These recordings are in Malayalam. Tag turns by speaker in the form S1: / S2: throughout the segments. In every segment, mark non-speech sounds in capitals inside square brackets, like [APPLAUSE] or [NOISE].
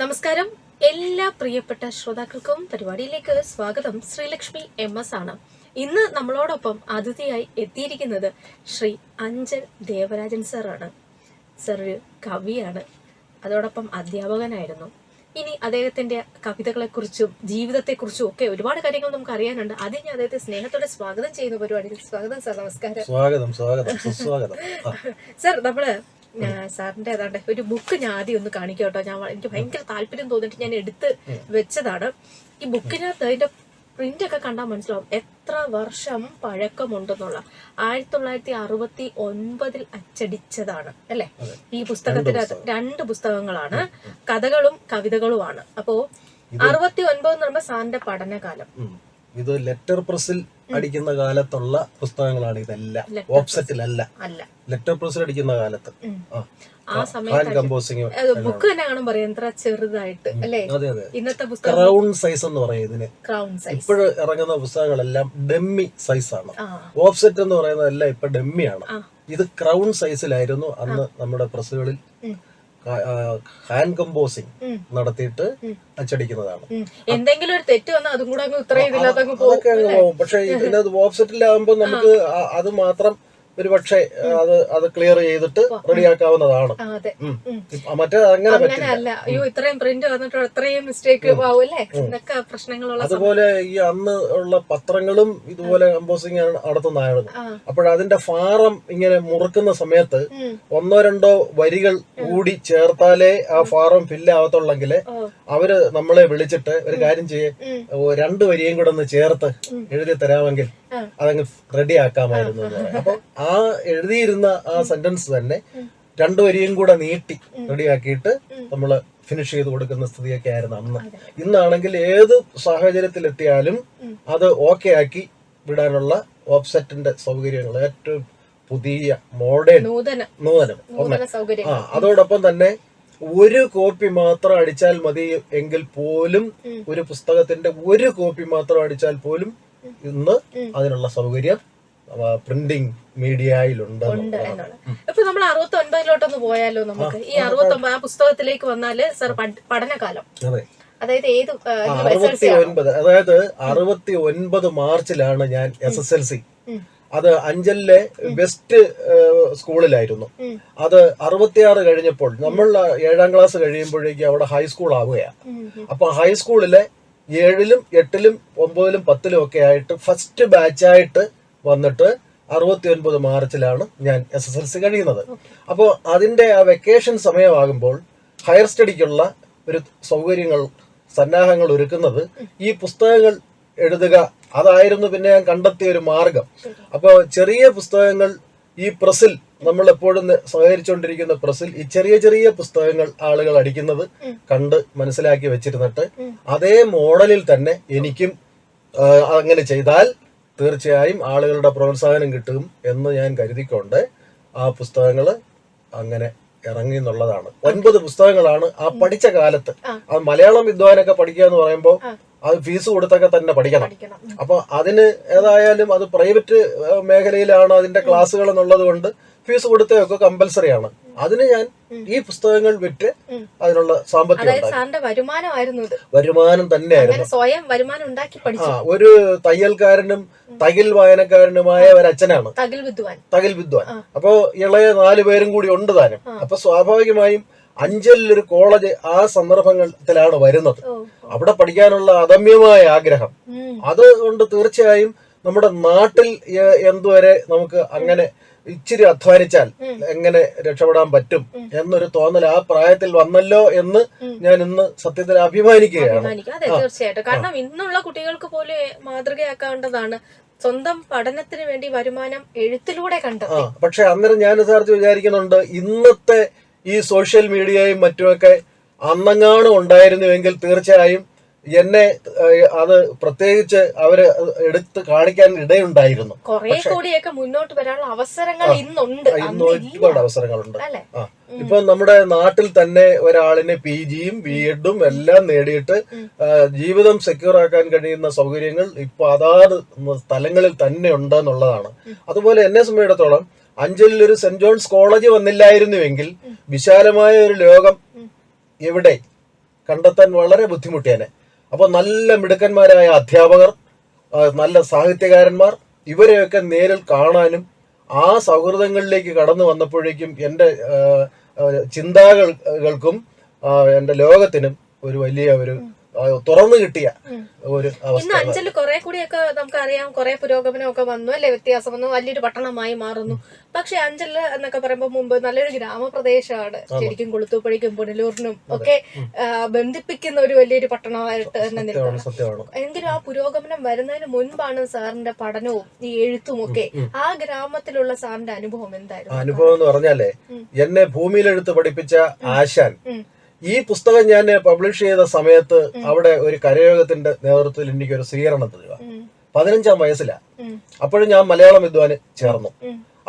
S1: നമസ്കാരം. എല്ലാ പ്രിയപ്പെട്ട ശ്രോതാക്കൾക്കും പരിപാടിയിലേക്ക് സ്വാഗതം. ശ്രീലക്ഷ്മി എം എസ് ആണ്. ഇന്ന് നമ്മളോടൊപ്പം അതിഥിയായി എത്തിയിരിക്കുന്നത് ശ്രീ അഞ്ചൽ ദേവരാജൻ സാറാണ് സർ ഒരു കവിയാണ്. അതോടൊപ്പം അധ്യാപകനായിരുന്നു. ഇനി അദ്ദേഹത്തിന്റെ കവിതകളെക്കുറിച്ചും ജീവിതത്തെക്കുറിച്ചും ഒക്കെ ഒരുപാട് കാര്യങ്ങൾ നമുക്ക് അറിയാനുണ്ട് അതിന് ഞാൻ അദ്ദേഹത്തെ സ്നേഹത്തോടെ സ്വാഗതം ചെയ്യുന്ന പരിപാടിയിൽ സ്വാഗതം സാർ നമസ്കാരം.
S2: സ്വാഗതം സ്വാഗതം
S1: സർ [LAUGHS] നമ്മൾ സാറിന്റെ ഏതാണ്ട് ഒരു ബുക്ക് ഞാൻ ആദ്യം ഒന്ന് കാണിക്കാം കേട്ടോ ഞാൻ എനിക്ക് ഭയങ്കര താല്പര്യം തോന്നിയിട്ട് ഞാൻ എടുത്ത് വെച്ചതാണ്. ഈ ബുക്കിനകത്ത് അതിന്റെ പ്രിന്റ് ഒക്കെ കണ്ടാൽ മനസ്സിലാവും എത്ര വർഷം പഴക്കമുണ്ടെന്നുള്ള. ആയിരത്തി തൊള്ളായിരത്തി അറുപത്തി ഒൻപതിൽ അച്ചടിച്ചതാണ് അല്ലെ? ഈ പുസ്തകത്തിനകത്ത് രണ്ട് പുസ്തകങ്ങളാണ്. കഥകളും കവിതകളുമാണ്. അപ്പോ അറുപത്തി ഒൻപത് എന്ന് പറയുമ്പോൾ സാറിന്റെ പഠനകാലം.
S2: ഇത് ലെറ്റർ പ്രസിൽ അടിക്കുന്ന കാലത്തുള്ള പുസ്തകങ്ങളാണ് ഇതെല്ലാം.
S1: ഓപ്സെറ്റിലല്ല
S2: ഓഫ്സെറ്റിലല്ല ലെറ്റർ പ്രസിൽ അടിക്കുന്ന കാലത്ത്. ആ.
S1: സമയത്ത് ബുക്ക് തന്നെ കാണാൻ പറയാം എത്ര ചെറുതായിട്ട് അല്ലേ? ഇന്നത്തെ പുസ്തകം
S2: ക്രൗൺ സൈസ് എന്ന് പറയും ഇതിന്.
S1: ക്രൗൺ സൈസ്
S2: ഇപ്പോഴ് ഇറങ്ങുന്ന പുസ്തകങ്ങളെല്ലാം ഡെമ്മി
S1: സൈസാണ്
S2: ഓഫ്സെറ്റ് എന്ന് പറയുന്നതെല്ലാം ഇപ്പൊ ഡെമ്മിയാണ്. ഇത് ക്രൗൺ സൈസിലായിരുന്നു അന്ന് നമ്മുടെ പ്രസ്സുകളിൽ. Hand composing. നടത്തിയിട്ട് അച്ചടിക്കുന്നതാണ്.
S1: എന്തെങ്കിലും ഒരു തെറ്റ് വന്നാൽ അതും കൂടെ അങ്ങ്
S2: ഇത്രയും പക്ഷെ ഇതിനകത്ത് ഓഫ്സെറ്റിലാകുമ്പോൾ നമുക്ക് അത് മാത്രം ഒരു പക്ഷേ അത് അത് ക്ലിയർ ചെയ്തിട്ട് റെഡിയാക്കാവുന്നതാണ്. മറ്റേ അങ്ങനെ പറ്റില്ല.
S1: അയ്യോ ഇത്രയും പ്രിന്റ് വന്നിട്ട് മിസ്റ്റേക്ക് ഇതൊക്കെ പ്രശ്നങ്ങളുള്ള
S2: അതുപോലെ ഈ അന്ന് ഉള്ള പത്രങ്ങളും ഇതുപോലെ കമ്പോസിങ് നടത്തുന്നതായിരുന്നു. അപ്പോഴതിന്റെ ഫാറം ഇങ്ങനെ മുറുക്കുന്ന സമയത്ത് ഒന്നോ രണ്ടോ വരികൾ കൂടി ചേർത്താലേ ആ ഫാറം ഫില്ല് ആവത്തുള്ളെങ്കിൽ അവർ നമ്മളെ വിളിച്ചിട്ട് ഒരു കാര്യം ചെയ്യേ. രണ്ടു വരിയും കൂടെ ഒന്ന് ചേർത്ത് എഴുതി തരാമെങ്കിൽ. അതങ്ങ് റെഡി ആക്കാമായിരുന്നു എന്ന് പറയും. അപ്പൊ ആ എഴുതിയിരുന്ന ആ സെന്റൻസ് തന്നെ രണ്ടു വരിയും കൂടെ നീട്ടി റെഡിയാക്കിയിട്ട് നമ്മൾ ഫിനിഷ് ചെയ്ത് കൊടുക്കുന്ന സ്ഥിതിയൊക്കെ ആയിരുന്നു അന്ന്. ഇന്നാണെങ്കിൽ ഏത് സാഹചര്യത്തിലെത്തിയാലും അത് ഓക്കെ ആക്കി വിടാനുള്ള ഓഫ്സെറ്റിന്റെ സൗകര്യങ്ങൾ. ഏറ്റവും പുതിയ മോഡേൺ
S1: നൂതന.
S2: ഒന്ന്.
S1: നൂതന
S2: ആ അതോടൊപ്പം തന്നെ ഒരു കോപ്പി മാത്രം അടിച്ചാൽ മതി എങ്കിൽ പോലും ഒരു പുസ്തകത്തിന്റെ ഒരു കോപ്പി മാത്രം അടിച്ചാൽ പോലും ഇന്ന് അതിനുള്ള സൗകര്യം പ്രിന്റിംഗ് മീഡിയയിലുണ്ട്
S1: ഉണ്ട് ഇപ്പൊ നമ്മൾ അറുപത്തി ഒൻപതിലോട്ടൊന്ന് പോയാലോ നമുക്ക്? ഈ അറുപത്തി ഒമ്പത് ആ. പുസ്തകത്തിലേക്ക് വന്നാൽ സർ പഠനകാലം. അതായത് ഏത്
S2: അറുപത്തി ഒൻപത്. അതായത് അറുപത്തി ഒൻപത് മാർച്ചിലാണ് ഞാൻ എസ് എസ് എൽ സി അത് അഞ്ചലിലെ വെസ്റ്റ് സ്കൂളിലായിരുന്നു. അത് അറുപത്തിയാറ് കഴിഞ്ഞപ്പോൾ നമ്മൾ ഏഴാം ക്ലാസ് കഴിയുമ്പോഴേക്കും അവിടെ ഹൈസ്കൂൾ ആവുകയാണ്. അപ്പൊ ഹൈസ്കൂളിലെ ഏഴിലും എട്ടിലും ഒമ്പതിലും പത്തിലും ഒക്കെ ആയിട്ട് ഫസ്റ്റ് ബാച്ചായിട്ട് വന്നിട്ട് അറുപത്തി ഒൻപത് മാർച്ചിലാണ് ഞാൻ എസ് എസ് എൽ സി കഴിയുന്നത്. അപ്പോൾ അതിന്റെ ആ വെക്കേഷൻ സമയമാകുമ്പോൾ ഹയർ സ്റ്റഡിക്കുള്ള ഒരു സൗകര്യങ്ങൾ സന്നാഹങ്ങൾ ഒരുക്കുന്നത് ഈ പുസ്തകങ്ങൾ എഴുതുക അതായിരുന്നു പിന്നെ ഞാൻ കണ്ടെത്തിയ ഒരു മാർഗം. അപ്പോൾ ചെറിയ പുസ്തകങ്ങൾ ഈ പ്രസിൽ നമ്മൾ എപ്പോഴും സഹകരിച്ചുകൊണ്ടിരിക്കുന്ന പ്രസിൽ ഈ ചെറിയ ചെറിയ പുസ്തകങ്ങൾ ആളുകൾ അടിക്കുന്നത് കണ്ട് മനസ്സിലാക്കി വെച്ചിരുന്നിട്ട് അതേ മോഡലിൽ തന്നെ എനിക്കും അങ്ങനെ ചെയ്താൽ തീർച്ചയായും ആളുകളുടെ പ്രോത്സാഹനം കിട്ടും എന്ന് ഞാൻ കരുതിക്കൊണ്ട് ആ പുസ്തകങ്ങൾ അങ്ങനെ ഇറങ്ങി എന്നുള്ളതാണ്. ഒൻപത് പുസ്തകങ്ങളാണ് ആ പഠിച്ച കാലത്ത്. അത് മലയാളം വിദ്വാനൊക്കെ പഠിക്കുക എന്ന് പറയുമ്പോൾ അത് ഫീസ് കൊടുത്തൊക്കെ തന്നെ പഠിക്കണം. അപ്പൊ അതിന് ഏതായാലും അത് പ്രൈവറ്റ് മേഖലയിലാണ് അതിന്റെ ക്ലാസ്സുകൾ എന്നുള്ളത് കൊണ്ട് ഫീസ് കൊടുത്തതൊക്കെ കമ്പൽസറി ആണ്. അതിന് ഞാൻ ഈ പുസ്തകങ്ങൾ വിറ്റ് അതിനുള്ള സാമ്പത്തികം
S1: വരുമാനമായിരുന്നു
S2: വരുമാനം തന്നെയായിരുന്നു.
S1: സ്വയം വരുമാനം ഉണ്ടാക്കി പഠിച്ചു.
S2: ഒരു തയ്യൽക്കാരനും തകിൽ വായനക്കാരനുമായ ഒരു അച്ഛനാണ്
S1: തകിൽ വിദ്വാൻ.
S2: തകിൽ വിദ്വാൻ. അപ്പോ ഇളയ നാലു പേരും കൂടി ഉണ്ട് താനും. അപ്പൊ സ്വാഭാവികമായും അഞ്ചലിൽ ഒരു കോളേജ് ആ സന്ദർഭത്തിലാണ് വരുന്നത്. അവിടെ പഠിക്കാനുള്ള അദമ്യമായ ആഗ്രഹം. അതുകൊണ്ട് തീർച്ചയായും നമ്മുടെ നാട്ടിൽ എന്തുവരെ നമുക്ക് അങ്ങനെ ഇച്ചിരി അധ്വാനിച്ചാൽ എങ്ങനെ രക്ഷപ്പെടാൻ പറ്റും എന്നൊരു തോന്നൽ ആ പ്രായത്തിൽ വന്നല്ലോ എന്ന് ഞാൻ ഇന്ന് സത്യത്തിൽ അഭിമാനിക്കുകയാണ്.
S1: അതെ തീർച്ചയായിട്ടും. കാരണം ഇന്നുള്ള കുട്ടികൾക്ക് പോലെ മാതൃകയാക്കേണ്ടതാണ് സ്വന്തം പഠനത്തിന് വേണ്ടി വരുമാനം എഴുത്തിലൂടെ കണ്ടെത്തി.
S2: പക്ഷെ അന്നേരം ഞാൻ സാറിച്ച് വിചാരിക്കുന്നുണ്ട് ഇന്നത്തെ ഈ സോഷ്യൽ മീഡിയയും മറ്റുമൊക്കെ അന്നങ്ങാണ് ഉണ്ടായിരുന്നുവെങ്കിൽ തീർച്ചയായും എന്നെ അത് പ്രത്യേകിച്ച് അവർ എടുത്ത് കാണിക്കാൻ ഇടയുണ്ടായിരുന്നു.
S1: കുറെ കൂടിയൊക്കെ മുന്നോട്ട് വരാനുള്ള അവസരങ്ങൾ ഇന്നുണ്ട്.
S2: ഇന്ന് ഒരുപാട് അവസരങ്ങളുണ്ട്. ഇപ്പൊ നമ്മുടെ നാട്ടിൽ തന്നെ ഒരാളിന് പി ജിയും ബി എഡും എല്ലാം നേടിയിട്ട് ജീവിതം സെക്യൂർ ആക്കാൻ കഴിയുന്ന സൗകര്യങ്ങൾ ഇപ്പൊ അതാത് സ്ഥലങ്ങളിൽ തന്നെ ഉണ്ട് എന്നുള്ളതാണ്. അതുപോലെ എന്നെ സംബന്ധിച്ചിടത്തോളം അഞ്ചലിൽ ഒരു സെന്റ് ജോൺസ് കോളേജ് വന്നില്ലായിരുന്നുവെങ്കിൽ വിശാലമായ ഒരു ലോകം എവിടെ കണ്ടെത്താൻ വളരെ ബുദ്ധിമുട്ടിയാണ് അപ്പോൾ നല്ല മിടുക്കന്മാരായ അധ്യാപകർ നല്ല സാഹിത്യകാരന്മാർ ഇവരെയൊക്കെ നേരിൽ കാണാനും ആ സൗഹൃദങ്ങളിലേക്ക് കടന്നു വന്നപ്പോഴേക്കും എന്റെ ചിന്താകൾക്കും എന്റെ ലോകത്തിനും ഒരു വലിയ ഒരു തുറന്നു കിട്ടിയ ഒരു
S1: ഇന്ന്
S2: അവസ്ഥ.
S1: അഞ്ചൽ കുറെ കൂടിയൊക്കെ നമുക്കറിയാം കുറെ പുരോഗമനമൊക്കെ വന്നു അല്ലെ? വ്യത്യാസം വന്നു വലിയൊരു പട്ടണമായി മാറുന്നു. പക്ഷെ അഞ്ചൽ എന്നൊക്കെ പറയുമ്പോൾ മുമ്പ് നല്ലൊരു ഗ്രാമപ്രദേശമാണ്. ശരിക്കും കുളുത്തൂപ്പഴിക്കും പുനലൂറിനും ഒക്കെ ബന്ധിപ്പിക്കുന്ന ഒരു വലിയൊരു പട്ടണമായിട്ട് തന്നെ എങ്കിലും ആ പുരോഗമനം വരുന്നതിന് മുൻപാണ് സാറിന്റെ പഠനവും ഈ എഴുത്തും ഒക്കെ ആ ഗ്രാമത്തിലുള്ള സാറിന്റെ അനുഭവം എന്തായിരുന്നു?
S2: അനുഭവം എന്ന് പറഞ്ഞാലേ എന്നെ ഭൂമിയിലെഴുത്ത് പഠിപ്പിച്ച ആശാൻ. ഈ പുസ്തകം ഞാൻ പബ്ലിഷ് ചെയ്ത സമയത്ത് അവിടെ ഒരു കരയോഗത്തിന്റെ നേതൃത്വത്തിൽ എനിക്ക് ഒരു സ്വീകരണം തരിക. പതിനഞ്ചാം വയസ്സിലാ. അപ്പോഴും ഞാൻ മലയാളം വിദ്വാന് ചേർന്നു.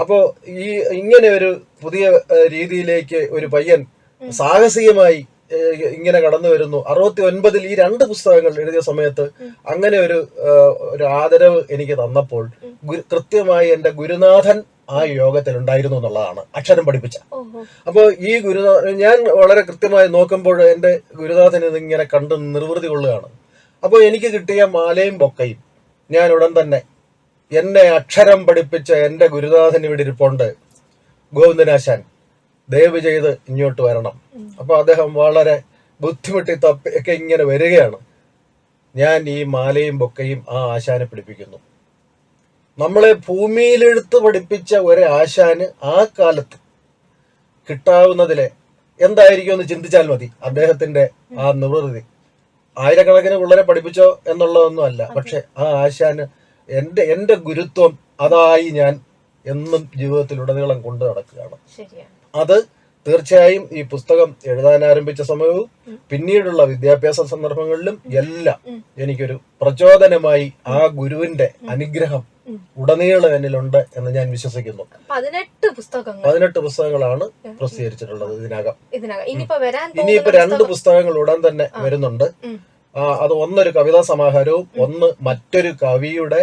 S2: അപ്പോ ഈ ഇങ്ങനെ ഒരു പുതിയ രീതിയിലേക്ക് ഒരു പയ്യൻ സാഹസികമായി ഇങ്ങനെ കടന്നു വരുന്നു. അറുപത്തി ഒൻപതിൽ ഈ രണ്ട് പുസ്തകങ്ങൾ എഴുതിയ സമയത്ത് അങ്ങനെ ഒരു ഒരു ആദരവ് എനിക്ക് തന്നപ്പോൾ കൃത്യമായി എന്റെ ഗുരുനാഥൻ ആ യോഗത്തിൽ ഉണ്ടായിരുന്നു എന്നുള്ളതാണ് അക്ഷരം പഠിപ്പിച്ച. അപ്പോൾ ഈ ഗുരുനാ ഞാൻ വളരെ കൃത്യമായി നോക്കുമ്പോൾ എന്റെ ഗുരുനാഥൻ ഇതിങ്ങനെ കണ്ട് നിർവൃതി കൊള്ളുകയാണ്. അപ്പോൾ എനിക്ക് കിട്ടിയ മാലയും ബൊക്കയും ഞാൻ ഉടൻ തന്നെ എന്നെ അക്ഷരം പഠിപ്പിച്ച എന്റെ ഗുരുനാഥൻ ഇവിടെ ഇരിപ്പുണ്ട്. ഗോവിന്ദനാശാൻ ദയവ് ചെയ്ത് ഇങ്ങോട്ട് വരണം. അപ്പോൾ അദ്ദേഹം വളരെ ബുദ്ധിമുട്ടി തപ്പി ഒക്കെ ഇങ്ങനെ വരികയാണ്. ഞാൻ ഈ മാലയും ബൊക്കയും ആ ആശാനെ പിടിപ്പിക്കുന്നു. നമ്മളെ ഭൂമിയിലെടുത്ത് പഠിപ്പിച്ച ഒരു ആശാന് ആ കാലത്ത് കിട്ടാവുന്നതിലെ എന്തായിരിക്കും എന്ന് ചിന്തിച്ചാൽ മതി. അദ്ദേഹത്തിന്റെ ആ നിവൃത്തി ആയിരക്കണക്കിന് പിള്ളേരെ പഠിപ്പിച്ചോ എന്നുള്ളതൊന്നും അല്ല. പക്ഷെ ആ ആശാന് എന്റെ എന്റെ ഗുരുത്വം അതായി ഞാൻ എന്നും ജീവിതത്തിലുടനീളം കൊണ്ടു നടക്കുകയാണ്. അത് തീർച്ചയായും ഈ പുസ്തകം എഴുതാൻ ആരംഭിച്ച സമയവും പിന്നീടുള്ള വിദ്യാഭ്യാസ സന്ദർഭങ്ങളിലും എല്ലാം എനിക്കൊരു പ്രചോദനമായി ആ ഗുരുവിന്റെ അനുഗ്രഹം ഉടനീളം എന്നിലുണ്ട് എന്ന് ഞാൻ വിശ്വസിക്കുന്നു.
S1: പതിനെട്ട് പുസ്തകങ്ങൾ.
S2: പതിനെട്ട് പുസ്തകങ്ങളാണ് പ്രസിദ്ധീകരിച്ചിട്ടുള്ളത് ഇതിനകം.
S1: ഇനിയിപ്പോ
S2: രണ്ട് പുസ്തകങ്ങൾ ഉടൻ തന്നെ വരുന്നുണ്ട്. അത് ഒന്നൊരു കവിതാ സമാഹാരവും ഒന്ന് മറ്റൊരു കവിയുടെ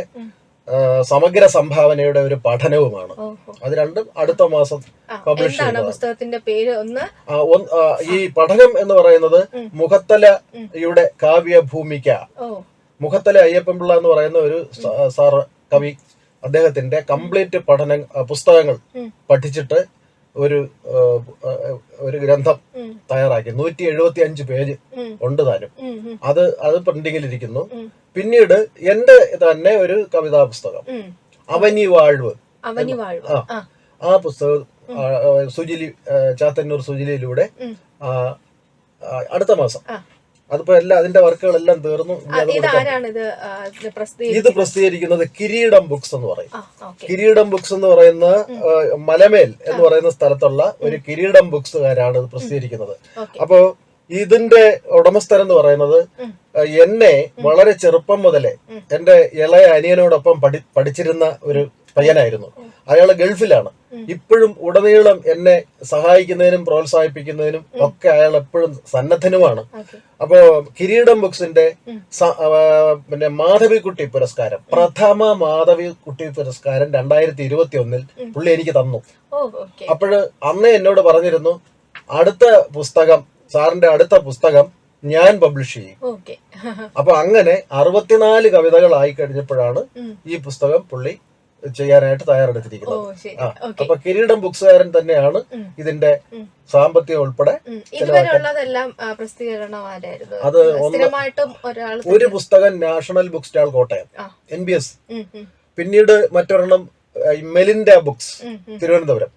S2: സമഗ്ര സംഭാവനയുടെ ഒരു പഠനവുമാണ്. അത് രണ്ടും അടുത്ത മാസം പബ്ലിഷ്
S1: പുസ്തകത്തിന്റെ പേര്? ഒന്ന്
S2: ഈ പഠനം എന്ന് പറയുന്നത് മുഖത്തലയുടെ കാവ്യ
S1: ഭൂമിക്ക
S2: മുഖത്തല അയ്യപ്പൻപിള്ള എന്ന് പറയുന്ന ഒരു സാർ സാറ് കവി അദ്ദേഹത്തിന്റെ കംപ്ലീറ്റ് പഠന പുസ്തകങ്ങൾ പഠിച്ചിട്ട് ഒരു ഒരു ഗ്രന്ഥം തയ്യാറാക്കി. നൂറ്റി എഴുപത്തി അഞ്ച് പേജ് ഉണ്ട് താനും. അത് അത് പ്രിന്റിങ്ങിലിരിക്കുന്നു
S1: ഇരിക്കുന്നു
S2: പിന്നീട് എന്റെ തന്നെ ഒരു കവിതാ പുസ്തകം. അവനി വാഴ്വ് ആ. പുസ്തകം സുജിലി ചാത്തന്നൂർ സുജിലിയിലൂടെ അടുത്ത മാസം. അതിപ്പോ എല്ലാം അതിന്റെ വർക്കുകളെല്ലാം തീർന്നു.
S1: ഇത്
S2: പ്രസിദ്ധീകരിക്കുന്നത് കിരീടം ബുക്സ് എന്ന് പറയും. കിരീടം ബുക്സ് എന്ന് പറയുന്ന മലമേൽ എന്ന് പറയുന്ന സ്ഥലത്തുള്ള ഒരു കിരീടം ബുക്സുകാരാണ് ഇത് പ്രസിദ്ധീകരിക്കുന്നത്. അപ്പോ ഇതിന്റെ ഉടമസ്ഥൻ എന്ന് പറയുന്നത്. എന്നെ വളരെ ചെറുപ്പം മുതലേ എന്റെ ഇളയ അനിയനോടൊപ്പം പഠി പഠിച്ചിരുന്ന ഒരു പയ്യനായിരുന്നു. അയാൾ ഗൾഫിലാണ്. ഇപ്പോഴും ഉടനീളം എന്നെ സഹായിക്കുന്നതിനും പ്രോത്സാഹിപ്പിക്കുന്നതിനും ഒക്കെ അയാൾ എപ്പോഴും സന്നദ്ധനുമാണ്. അപ്പോ കിരീടം ബുക്സിന്റെ പിന്നെ മാധവിക്കുട്ടി പുരസ്കാരം പ്രഥമ മാധവിക്കുട്ടി പുരസ്കാരം രണ്ടായിരത്തി ഇരുപത്തി ഒന്നിൽ പുള്ളി എനിക്ക് തന്നു. അപ്പോഴ് അന്ന് എന്നോട് പറഞ്ഞിരുന്നു അടുത്ത പുസ്തകം സാറിന്റെ അടുത്ത പുസ്തകം ഞാൻ പബ്ലിഷ് ചെയ്യും. അപ്പൊ അങ്ങനെ അറുപത്തിനാല് ആയി കഴിഞ്ഞപ്പോഴാണ് ഈ പുസ്തകം പുള്ളി ചെയ്യാനായിട്ട് തയ്യാറെടുത്തിരിക്കുന്നത്. അപ്പൊ കിരീടം ബുക്സുകാരൻ തന്നെയാണ് ഇതിന്റെ. സാമ്പത്തികം ഉൾപ്പെടെ അത് ഒരു പുസ്തകം national book stall Kottayam N B S പിന്നീട് മറ്റൊരെണ്ണം മെലിൻഡ ബുക്സ് തിരുവനന്തപുരം.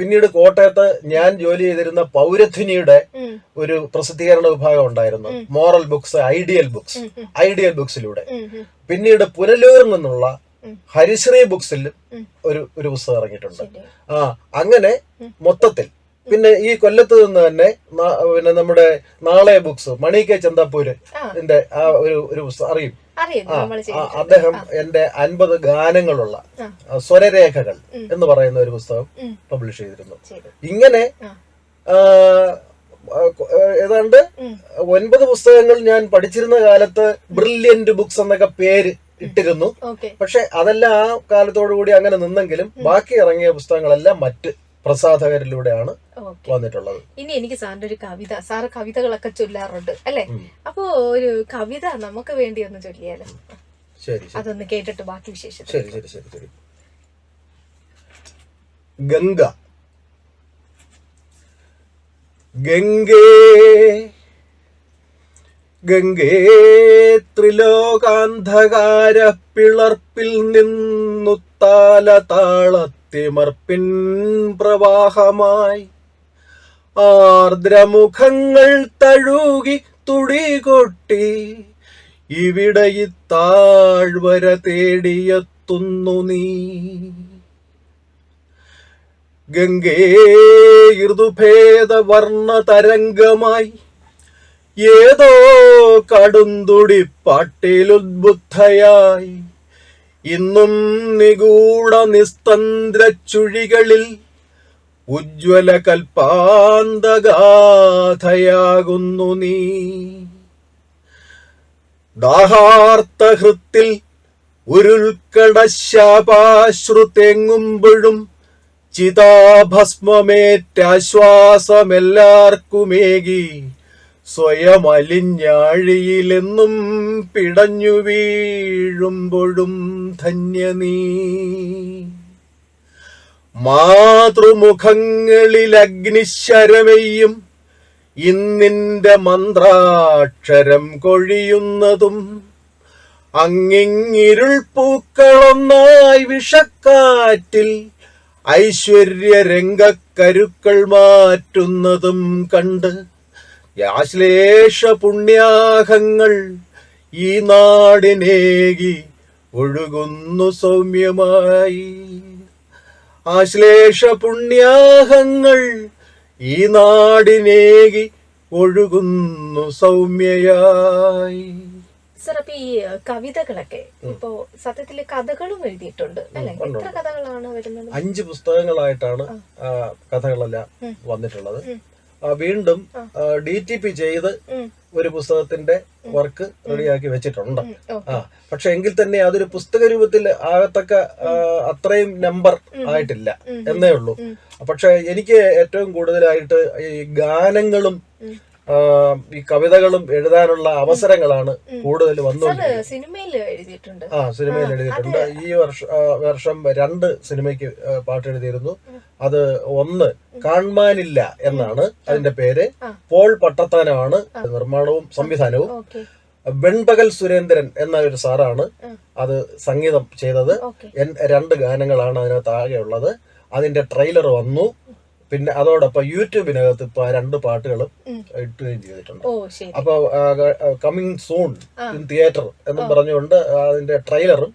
S2: പിന്നീട് കോട്ടയത്ത് ഞാൻ ജോലി ചെയ്തിരുന്ന
S1: പൗരധിനിയുടെ
S2: ഒരു പ്രസിദ്ധീകരണ വിഭാഗം ഉണ്ടായിരുന്നു. Moral books ideal books. Ideal ബുക്സിലൂടെ. പിന്നീട് പുനലൂരിൽ നിന്നുള്ള. ഹരിശ്രീ ബുക്സിൽ ഒരു ഒരു പുസ്തകം ഇറങ്ങിയിട്ടുണ്ട്. ആ അങ്ങനെ മൊത്തത്തിൽ. പിന്നെ ഈ കൊല്ലത്ത് നിന്ന് തന്നെ പിന്നെ നമ്മുടെ നാളെ ബുക്സ് മണി കെ ചന്താപ്പൂര്
S1: ആ.
S2: ആ ഒരു ഒരു പുസ്തകം അറിയും. അദ്ദേഹം എന്റെ അൻപത് ഗാനങ്ങളുള്ള സ്വരരേഖകൾ എന്ന് പറയുന്ന ഒരു പുസ്തകം പബ്ലിഷ് ചെയ്തിരുന്നു. ഇങ്ങനെ ഏതാണ്ട് ഒൻപത് പുസ്തകങ്ങൾ ഞാൻ പഠിച്ചിരുന്ന കാലത്ത് ബ്രില്യന്റ് ബുക്സ് എന്നൊക്കെ പേര് ഇട്ടിരുന്നു. പക്ഷെ അതെല്ലാം ആ കാലത്തോടു കൂടി അങ്ങനെ നിന്നെങ്കിലും ബാക്കി ഇറങ്ങിയ പുസ്തകങ്ങളെല്ലാം മറ്റ് പ്രസാധകരിലൂടെയാണ് വന്നിട്ടുള്ളത്.
S1: ഇനി എനിക്ക് സാറിന്റെ ഒരു കവിത സാറ് കവിതകളൊക്കെ ചൊല്ലാറുണ്ട് അല്ലെ. അപ്പോ ഒരു കവിത നമുക്ക് വേണ്ടി ഒന്ന് ചൊല്ലിയാലോ?
S2: ശരി
S1: അതൊന്ന് കേട്ടിട്ട് ബാക്കി വിശേഷം
S2: ശരി ശരി ശരി ശരി. ഗംഗ. ഗംഗേ ഗംഗേ ത്രിലോകാന്ധകാര പിളർപ്പിൽ നിന്നു താല താളത്തിമർപ്പിൻ പ്രവാഹമായി. ആർദ്രമുഖങ്ങൾ തഴുകി തുടി കൊട്ടി ഇവിടെ ഇത്താഴ്വര താഴ്വര തേടിയെത്തുന്നു നീ. ഗംഗേ ഋതുഭേദ വർണ തരംഗമായി ഏതോ കടുന്തുടി പാട്ടിലുദ്ബുദ്ധയായി ഇന്നും നിഗൂഢ നിസ്തന്ത്ര ചുഴികളിൽ ഉജ്ജ്വല കൽപ്പാന്തഗാഥയാകുന്നു നീ. ദാഹാർത്തഹൃത്തിൽ ഉരുൾക്കടശാപാശ്രുതെങ്ങുമ്പോഴും ചിതാഭസ്മമേറ്റാശ്വാസമെല്ലാർക്കുമേകി. സ്വയമലിഞ്ഞാഴിയിലെന്നും പിടഞ്ഞു വീഴുമ്പോഴും ധന്യനീ. മാതൃമുഖങ്ങളിൽ അഗ്നിശരമെയ്യും ഇന്നിന്റെ മന്ത്രാക്ഷരം കൊഴിയുന്നതും അങ്ങിങ്ങിരുൾ പൂക്കളൊന്നായി വിഷക്കാറ്റിൽ ഐശ്വര്യ രംഗക്കരുക്കൾ മാറ്റുന്നതും കണ്ട് ആശ്ലേഷ പുണ്യാഹങ്ങൾ ഈ നാടിനേകി ഒഴുകുന്നു സൗമ്യമായി. ആശ്ലേഷ പുണ്യാഹങ്ങൾ ഈ നാടിനേകി ഒഴുകുന്നു സൗമ്യയായി.
S1: സർ അപ്പൊ ഈ കവിതകളൊക്കെ ഇപ്പോ സത്യത്തിൽ കഥകളും എഴുതിയിട്ടുണ്ട്. അല്ലെ? എത്ര കഥകളാണ് വരുന്നത്?
S2: അഞ്ച് പുസ്തകങ്ങളായിട്ടാണ് കഥകളെല്ലാം വന്നിട്ടുള്ളത്. വീണ്ടും ഡി ടി പി ചെയ്ത് ഒരു പുസ്തകത്തിന്റെ വർക്ക് റെഡിയാക്കി വെച്ചിട്ടുണ്ട്. ആ പക്ഷെ എങ്കിൽ തന്നെ അതൊരു പുസ്തക രൂപത്തിൽ ആകത്തക്ക അത്രയും നമ്പർ ആയിട്ടില്ല എന്നേ ഉള്ളൂ. പക്ഷെ എനിക്ക് ഏറ്റവും കൂടുതലായിട്ട് ഈ ഗാനങ്ങളും ഈ കവിതകളും എഴുതാനുള്ള അവസരങ്ങളാണ് കൂടുതൽ വന്നുകൊണ്ടിരിക്കുന്നത്.
S1: സിനിമയിൽ എഴുതിയിട്ടുണ്ട്.
S2: ആ സിനിമയിൽ എഴുതിയിട്ടുണ്ട്. ഈ വർഷം വർഷം രണ്ട് സിനിമയ്ക്ക് പാട്ട് എഴുതിയിരുന്നു. അത് ഒന്ന് കാൺമാനില്ല എന്നാണ് അതിന്റെ പേര്. പോൾ പട്ടത്താനമാണ് നിർമ്മാണവും സംവിധാനവും. വെൺപകൽ സുരേന്ദ്രൻ എന്ന ഒരു സാറാണ് അത് സംഗീതം ചെയ്തത്. രണ്ട് ഗാനങ്ങളാണ് അതിനകത്ത് ആകെ ഉള്ളത് അതിന്റെ ട്രെയിലർ വന്നു. പിന്നെ അതോടൊപ്പം യൂട്യൂബിനകത്ത് ഇപ്പൊ രണ്ട് പാട്ടുകളും. ഇട്ടുകയും ചെയ്തിട്ടുണ്ട്. അപ്പൊ കമ്മിങ് സൂൺ ഇൻ തിയേറ്റർ എന്ന് പറഞ്ഞുകൊണ്ട് അതിന്റെ ട്രെയിലറും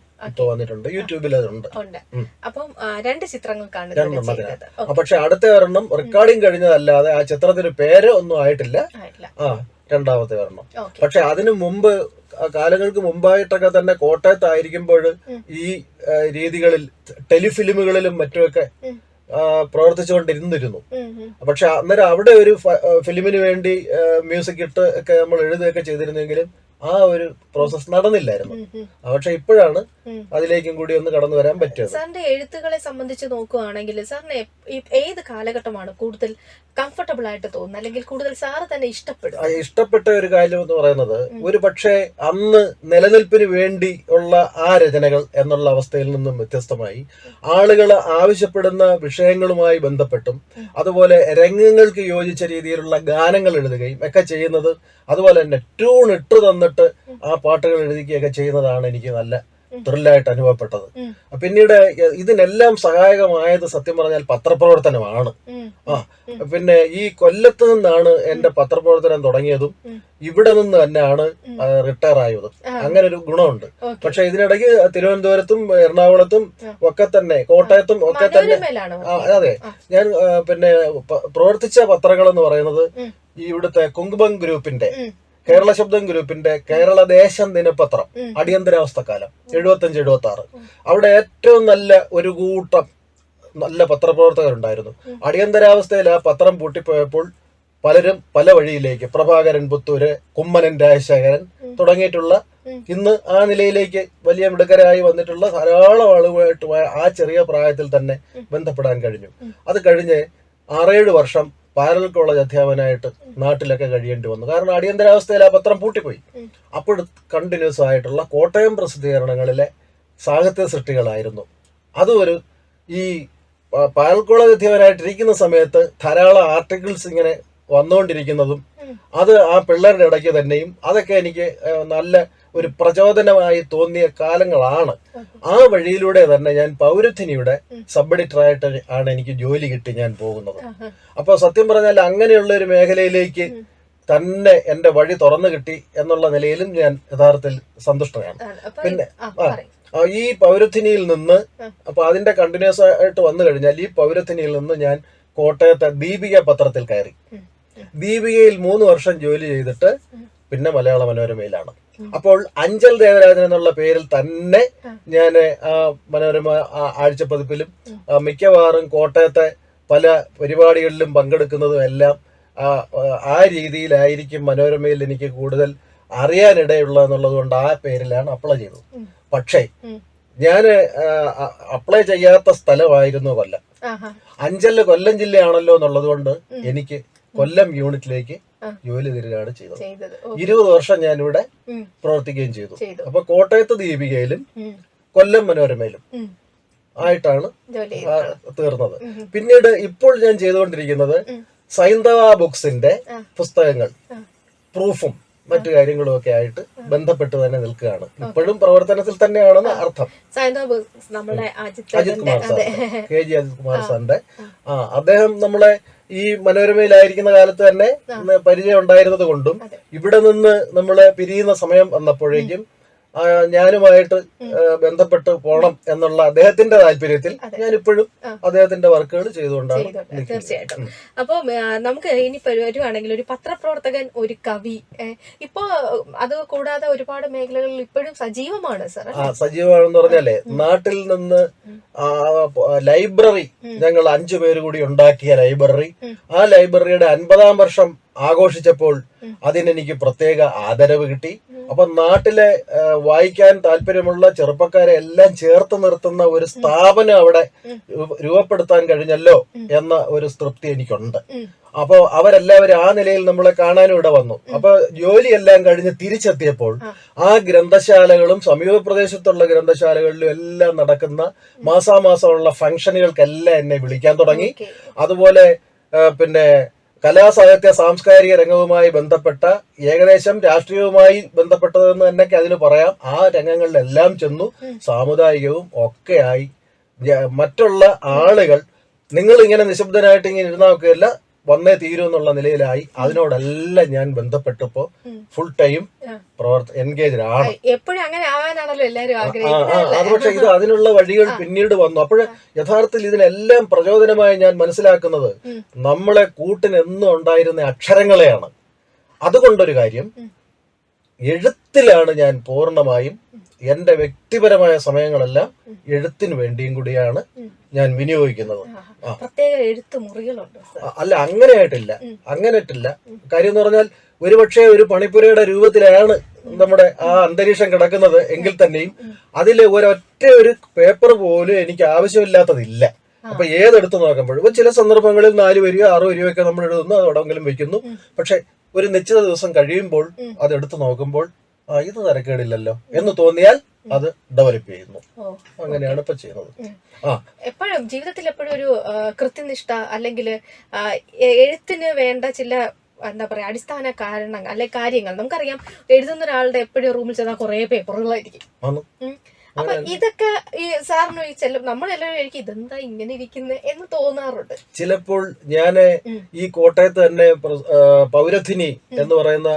S2: വന്നിട്ടുണ്ട്. യൂട്യൂബിൽ അതുണ്ട്.
S1: അപ്പം രണ്ട് ചിത്രങ്ങൾക്കാണ് ഇതിവിടെ
S2: രണ്ടെണ്ണം പക്ഷെ അടുത്ത ഒരെണ്ണം റെക്കോർഡിംഗ് കഴിഞ്ഞതല്ലാതെ ആ ചിത്രത്തിന് പേര് ഒന്നും ആയിട്ടില്ല. ആ രണ്ടാമത്തെ ഒരെണ്ണം. പക്ഷെ അതിനു മുമ്പ് കാലങ്ങൾക്ക് മുമ്പായിട്ടൊക്കെ തന്നെ കോട്ടയത്തായിരിക്കുമ്പോൾ. ഈ രീതികളിൽ ടെലിഫിലിമുകളിലും മറ്റുമൊക്കെ പ്രവർത്തിച്ചുകൊണ്ടിരുന്നിരുന്നു. പക്ഷെ അന്നേരം അവിടെ ഒരു ഫിലിമിന് വേണ്ടി മ്യൂസിക് ഇട്ട് ഒക്കെ നമ്മൾ എഴുതുകയൊക്കെ ചെയ്തിരുന്നെങ്കിലും ആ ഒരു പ്രോസസ് നടന്നില്ലായിരുന്നു പക്ഷെ ഇപ്പോഴാണ്. അതിലേക്കും കൂടി ഒന്ന് കടന്നു വരാൻ പറ്റിയത്
S1: സാറിന്റെ എഴുത്തുകളെ സംബന്ധിച്ച് നോക്കുകയാണെങ്കിൽ സാറിന് ഏത് കാലഘട്ടമാണ് കൂടുതൽ കംഫർട്ടബിൾ ആയിട്ട് തോന്നുന്നു. അല്ലെങ്കിൽ കൂടുതൽ സാറ് തന്നെ ഇഷ്ടപ്പെടും.
S2: ഇഷ്ടപ്പെട്ട ഒരു കാര്യം എന്ന് പറയുന്നത് ഒരു പക്ഷേ അന്ന് നിലനിൽപ്പിന് വേണ്ടി ഉള്ള ആ രചനകൾ എന്നുള്ള അവസ്ഥയിൽ നിന്നും വ്യത്യസ്തമായി ആളുകൾ ആവശ്യപ്പെടുന്ന വിഷയങ്ങളുമായി ബന്ധപ്പെട്ടും അതുപോലെ രംഗങ്ങൾക്ക് യോജിച്ച രീതിയിലുള്ള ഗാനങ്ങൾ എഴുതുകയും ഒക്കെ ചെയ്യുന്നത് അതുപോലെ തന്നെ ട്യൂൺ ഇട്ട് തന്നിട്ട് ആ പാട്ടുകൾ എഴുതിക്കുകയൊക്കെ ചെയ്യുന്നതാണ് എനിക്ക് നല്ല ത്രില്ലായിട്ട് അനുഭവപ്പെട്ടത്. പിന്നീട് ഇതിനെല്ലാം സഹായകമായത് സത്യം പറഞ്ഞാൽ പത്രപ്രവർത്തനമാണ്. ആ പിന്നെ ഈ കൊല്ലത്ത് നിന്നാണ് എന്റെ പത്രപ്രവർത്തനം തുടങ്ങിയതും. ഇവിടെ നിന്ന് തന്നെയാണ് റിട്ടയർ ആയതും. അങ്ങനെ ഒരു ഗുണമുണ്ട്. പക്ഷെ ഇതിനിടയ്ക്ക് തിരുവനന്തപുരത്തും എറണാകുളത്തും. ഒക്കെ തന്നെ കോട്ടയത്തും ഒക്കെ തന്നെ അതെ. ഞാൻ പിന്നെ പ്രവർത്തിച്ച പത്രങ്ങൾ എന്ന് പറയുന്നത് ഈ ഇവിടുത്തെ കുങ്കുമം ഗ്രൂപ്പിന്റെ കേരള ശബ്ദം ഗ്രൂപ്പിന്റെ കേരള ദേശം ദിനപത്രം
S1: അടിയന്തരാവസ്ഥക്കാലം
S2: അടിയന്തരാവസ്ഥ കാലം എഴുപത്തഞ്ച് എഴുപത്തി ആറ് അവിടെ ഏറ്റവും നല്ല ഒരു കൂട്ടം നല്ല പത്രപ്രവർത്തകരുണ്ടായിരുന്നു. അടിയന്തരാവസ്ഥയിൽ ആ പത്രം പൂട്ടിപ്പോയപ്പോൾ പലരും പല വഴിയിലേക്ക് പ്രഭാകരൻ പുത്തൂര് കുമ്മനൻ രാജശേഖരൻ തുടങ്ങിയിട്ടുള്ള ഇന്ന് ആ നിലയിലേക്ക് വലിയ മിടുക്കരായി വന്നിട്ടുള്ള ധാരാളം ആളുകളായിട്ട് ആ ചെറിയ പ്രായത്തിൽ തന്നെ ബന്ധപ്പെടാൻ കഴിഞ്ഞു. അത് കഴിഞ്ഞ് ആറേഴ് വർഷം പാരൽ കോളേജ് അധ്യാപകനായിട്ട് നാട്ടിലൊക്കെ കഴിയേണ്ടി വന്നു. കാരണം അടിയന്തരാവസ്ഥയിൽ ആ പത്രം പൂട്ടിപ്പോയി. അപ്പോൾ കണ്ടിന്യൂസ് ആയിട്ടുള്ള കോട്ടയം പ്രസിദ്ധീകരണങ്ങളിലെ സാഹിത്യ സൃഷ്ടികളായിരുന്നു. അതും ഒരു ഈ പാരൽ കോളേജ് അധ്യാപകനായിട്ടിരിക്കുന്ന സമയത്ത് ധാരാളം ആർട്ടിക്കിൾസ് ഇങ്ങനെ വന്നുകൊണ്ടിരിക്കുന്നതും അത് ആ പിള്ളേരുടെ ഇടയ്ക്ക് തന്നെയും അതൊക്കെ എനിക്ക് നല്ല ഒരു പ്രചോദനമായി തോന്നിയ കാലങ്ങളാണ്. ആ വഴിയിലൂടെ തന്നെ ഞാൻ പൗരഥിനിയുടെ സബ് എഡിറ്ററായിട്ട് ആണ് എനിക്ക് ജോലി കിട്ടി ഞാൻ പോകുന്നത്. അപ്പോൾ സത്യം പറഞ്ഞാൽ അങ്ങനെയുള്ള ഒരു മേഖലയിലേക്ക് തന്നെ എന്റെ വഴി തുറന്നു കിട്ടി എന്നുള്ള നിലയിലും ഞാൻ യഥാർത്ഥത്തിൽ സന്തുഷ്ടനാണ്. പിന്നെ, ഈ പൗരത്തിനിയിൽ നിന്ന് അപ്പൊ അതിന്റെ കണ്ടിന്യൂസ് ആയിട്ട് വന്നു കഴിഞ്ഞാൽ ഈ പൗരത്തിനിയിൽ നിന്ന് ഞാൻ കോട്ടയത്തെ ദീപിക പത്രത്തിൽ കയറി. ദീപികയിൽ മൂന്ന് വർഷം ജോലി ചെയ്തിട്ട് പിന്നെ മലയാള മനോരമയിലാണ്. അപ്പോൾ അഞ്ചൽ ദേവരാജൻ എന്നുള്ള പേരിൽ തന്നെ ഞാൻ ആ മനോരമ ആഴ്ച ആഴ്ചപ്പതിപ്പിലും മിക്കവാറും കോട്ടയത്തെ പല പരിപാടികളിലും പങ്കെടുക്കുന്നതും എല്ലാം ആ, രീതിയിലായിരിക്കും മനോരമയിൽ എനിക്ക് കൂടുതൽ അറിയാനിടയുള്ള എന്നുള്ളത് കൊണ്ട് ആ പേരിലാണ് അപ്ലൈ ചെയ്തത്. പക്ഷേ
S1: ഞാൻ
S2: ഞാൻ അപ്ലൈ ചെയ്യാത്ത സ്ഥലമായിരുന്നു കൊല്ലം. അഞ്ചൽ കൊല്ലം ജില്ലയാണല്ലോ എന്നുള്ളത് കൊണ്ട് എനിക്ക് കൊല്ലം യൂണിറ്റിലേക്ക്. ജോലി തരികയാണ് ചെയ്തത്. ഇരുപത് വർഷം ഞാനിവിടെ പ്രവർത്തിക്കുകയും ചെയ്തു. അപ്പൊ കോട്ടയത്ത് ദീപികയിലും കൊല്ലം മനോരമയിലും ആയിട്ടാണ് തീർന്നത്. പിന്നീട് ഇപ്പോൾ ഞാൻ ചെയ്തുകൊണ്ടിരിക്കുന്നത് സൈന്ധവ ബുക്സിന്റെ പുസ്തകങ്ങൾ പ്രൂഫും മറ്റു കാര്യങ്ങളും ഒക്കെ ആയിട്ട് ബന്ധപ്പെട്ട് തന്നെ നിൽക്കുകയാണ്. ഇപ്പോഴും പ്രവർത്തനത്തിൽ തന്നെയാണെന്ന് അർത്ഥം. Ajith Kumar sir K G Ajith Kumar സാറിന്റെ. ആ അദ്ദേഹം നമ്മളെ ഈ മനോരമയിലായിരിക്കുന്ന കാലത്ത് തന്നെ പരിചയം ഉണ്ടായിരുന്നത് കൊണ്ടും. ഇവിടെ നിന്ന് നമ്മൾ പിരിയുന്ന സമയം വന്നപ്പോഴേക്കും ഞാനുമായിട്ട് ബന്ധപ്പെട്ട് പോണം എന്നുള്ള അദ്ദേഹത്തിന്റെ താല്പര്യത്തിൽ ഞാൻ ഇപ്പോഴും അദ്ദേഹത്തിന്റെ വർക്കുകൾ ചെയ്തുകൊണ്ടാണ്.
S1: തീർച്ചയായിട്ടും. അപ്പൊ നമുക്ക് ഇനി വരുവാണെങ്കിൽ ഒരു പത്രപ്രവർത്തകൻ ഒരു കവി ഇപ്പോ അത് കൂടാതെ ഒരുപാട് മേഖലകളിൽ ഇപ്പോഴും സജീവമാണ് സാർ
S2: സജീവമാണെന്ന് പറഞ്ഞാലേ നാട്ടിൽ നിന്ന് ലൈബ്രറി. ഞങ്ങൾ അഞ്ചു പേര് കൂടി ഉണ്ടാക്കിയ ലൈബ്രറി. ആ ലൈബ്രറിയുടെ അൻപതാം വർഷം ആഘോഷിച്ചപ്പോൾ അതിനെനിക്ക് പ്രത്യേക ആദരവ് കിട്ടി. അപ്പൊ നാട്ടിലെ വായിക്കാൻ താല്പര്യമുള്ള ചെറുപ്പക്കാരെ എല്ലാം ചേർത്ത് നിർത്തുന്ന ഒരു സ്ഥാപനം അവിടെ രൂപപ്പെടുത്താൻ കഴിഞ്ഞല്ലോ എന്ന ഒരു തൃപ്തി എനിക്കുണ്ട്. അപ്പോൾ അവരെല്ലാവരും ആ നിലയിൽ നമ്മളെ കാണാനും ഇവിടെ വന്നു. അപ്പൊ ജോലിയെല്ലാം കഴിഞ്ഞ് തിരിച്ചെത്തിയപ്പോൾ ആ. ഗ്രന്ഥശാലകളും സമീപ പ്രദേശത്തുള്ള ഗ്രന്ഥശാലകളിലും എല്ലാം നടക്കുന്ന മാസാമാസമുള്ള ഫംഗ്ഷനുകൾക്കെല്ലാം എന്നെ വിളിക്കാൻ തുടങ്ങി. അതുപോലെ പിന്നെ കലാസാഹിത്യ സാംസ്കാരിക രംഗവുമായി ബന്ധപ്പെട്ട ഏകദേശം രാഷ്ട്രീയവുമായി ബന്ധപ്പെട്ടതെന്ന് തന്നെ അതിന് പറയാം. ആ രംഗങ്ങളിലെല്ലാം ചെന്നു സാമുദായികവും ഒക്കെയായി. മറ്റുള്ള ആളുകൾ നിങ്ങൾ ഇങ്ങനെ നിശബ്ദനായിട്ട് ഇങ്ങനെ ഇരുന്നാൽ ഒക്കെയല്ല വന്നേ തീരൂ എന്നുള്ള നിലയിലായി. അതിനോടെല്ലാം ഞാൻ ബന്ധപ്പെട്ടപ്പോ ഫുൾ ടൈം പ്രവർത്ത എൻഗേജ് ആണ്.
S1: എപ്പോഴും അങ്ങനെ ആവാനാണല്ലോ
S2: അത് പക്ഷെ ഇത് അതിനുള്ള വഴികൾ പിന്നീട് വന്നു. അപ്പോൾ യഥാർത്ഥത്തിൽ ഇതിനെല്ലാം പ്രചോദനമായി ഞാൻ മനസ്സിലാക്കുന്നത് നമ്മളെ കൂട്ടിന് എന്നും ഉണ്ടായിരുന്ന അക്ഷരങ്ങളെയാണ്. അതുകൊണ്ടൊരു കാര്യം എഴുത്തിലാണ് ഞാൻ പൂർണമായും എന്റെ വ്യക്തിപരമായ സമയങ്ങളെല്ലാം എഴുത്തിന് വേണ്ടിയും കൂടിയാണ് ഞാൻ വിനിയോഗിക്കുന്നത്. അല്ല അങ്ങനെയായിട്ടില്ല. അങ്ങനെയായിട്ടില്ല. കാര്യം എന്ന് പറഞ്ഞാൽ ഒരുപക്ഷെ ഒരു പണിപ്പുരയുടെ രൂപത്തിലാണ് നമ്മുടെ ആ അന്തരീക്ഷം കിടക്കുന്നത് എങ്കിൽ തന്നെയും അതിലെ ഒരൊറ്റ ഒരു പേപ്പർ പോലും എനിക്ക് ആവശ്യമില്ലാത്തതില്ല. അപ്പൊ ഏതെടുത്ത് നോക്കുമ്പോഴും ചില സന്ദർഭങ്ങളിൽ നാല് വരികയോ ആറ് വരികയോ ഒക്കെ നമ്മൾ എഴുതുന്നു അത് എവിടെങ്കിലും വെക്കുന്നു പക്ഷെ ഒരു നിശ്ചിത ദിവസം കഴിയുമ്പോൾ അത് എടുത്തു നോക്കുമ്പോൾ ആ ഇത് തരക്കേടില്ലല്ലോ എന്ന് തോന്നിയാൽ അത് ഡെവലപ്പ് ചെയ്യുന്നു. അങ്ങനെയാണ് ഇപ്പൊ ചെയ്യുന്നത്. ആ.
S1: എപ്പോഴും ജീവിതത്തിൽ എപ്പോഴും ഒരു കൃത്യനിഷ്ഠ അല്ലെങ്കിൽ എഴുത്തിന് വേണ്ട ചില എന്താ പറയാ അടിസ്ഥാന കാരണങ്ങൾ അല്ലെ കാര്യങ്ങൾ. നമുക്കറിയാം എഴുതുന്ന ഒരാളുടെ എപ്പോഴും റൂമിൽ ചെന്നാൽ കുറെ പേപ്പറുകളായിരിക്കും. അപ്പൊ ഇതൊക്കെ ഈ സാറിന് ചെല്ലും നമ്മളെല്ലാവരും എനിക്ക് ഇതെന്താ ഇങ്ങനെ ഇരിക്കുന്നത് എന്ന് തോന്നാറുണ്ട്.
S2: ചിലപ്പോൾ
S1: ഞാൻ
S2: ഈ കോട്ടയത്ത് തന്നെ പ്ര- പൗരഥിനി എന്ന് പറയുന്ന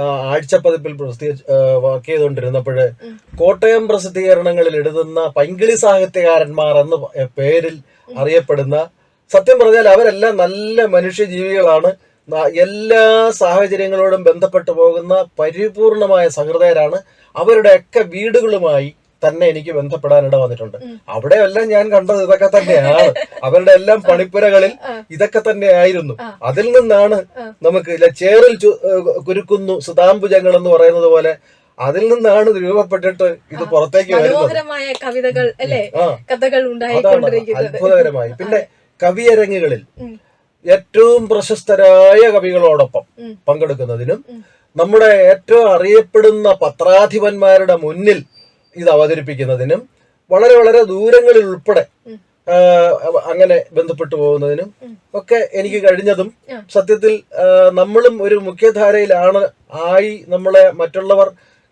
S2: ആഴ്ചപ്പതിപ്പിൽ പ്രസിദ്ധീകരിച്ച് വർക്ക് ചെയ്തുകൊണ്ടിരുന്നപ്പോൾ കോട്ടയം പ്രസിദ്ധീകരണങ്ങളിൽ എഴുതുന്ന പൈങ്കിളി സാഹിത്യകാരന്മാർ എന്ന പേരിൽ അറിയപ്പെടുന്ന സത്യം പറഞ്ഞാൽ അവരെല്ലാം നല്ല മനുഷ്യജീവികളാണ്. എല്ലാ സാഹചര്യങ്ങളോടും ബന്ധപ്പെട്ടു പോകുന്ന പരിപൂർണമായ സഹൃദയരാണ്. അവരുടെയൊക്കെ വീടുകളുമായി തന്നെ എനിക്ക് ബന്ധപ്പെടാനിട വന്നിട്ടുണ്ട്. അവിടെയെല്ലാം ഞാൻ കണ്ടത് ഇതൊക്കെ തന്നെയാണ്. [LAUGHS] അവരുടെ എല്ലാം പണിപ്പുരകളിൽ ഇതൊക്കെ തന്നെയായിരുന്നു. അതിൽ നിന്നാണ് നമുക്ക് ചേറിൽ കുരുക്കുന്നു സുതാംബുജങ്ങൾ എന്ന് പറയുന്നത് പോലെ അതിൽ നിന്നാണ് രൂപപ്പെട്ടിട്ട് ഇത് പുറത്തേക്ക്
S1: മനോഹരമായ കവിതകൾ അല്ലേ? കഥകൾ
S2: അത്ഭുതകരമായി. പിന്നെ കവിയരങ്ങുകളിൽ ഏറ്റവും പ്രശസ്തരായ കവികളോടൊപ്പം. പങ്കെടുക്കുന്നതിനും നമ്മുടെ ഏറ്റവും അറിയപ്പെടുന്ന പത്രാധിപന്മാരുടെ മുന്നിൽ ഇത് അവതരിപ്പിക്കുന്നതിനും വളരെ വളരെ ദൂരങ്ങളിൽ ഉൾപ്പെടെ അങ്ങനെ ബന്ധപ്പെട്ടു പോകുന്നതിനും ഒക്കെ എനിക്ക് കഴിഞ്ഞതും സത്യത്തിൽ നമ്മളും ഒരു മുഖ്യധാരയിലാണ് ആയി നമ്മളെ മറ്റുള്ളവർ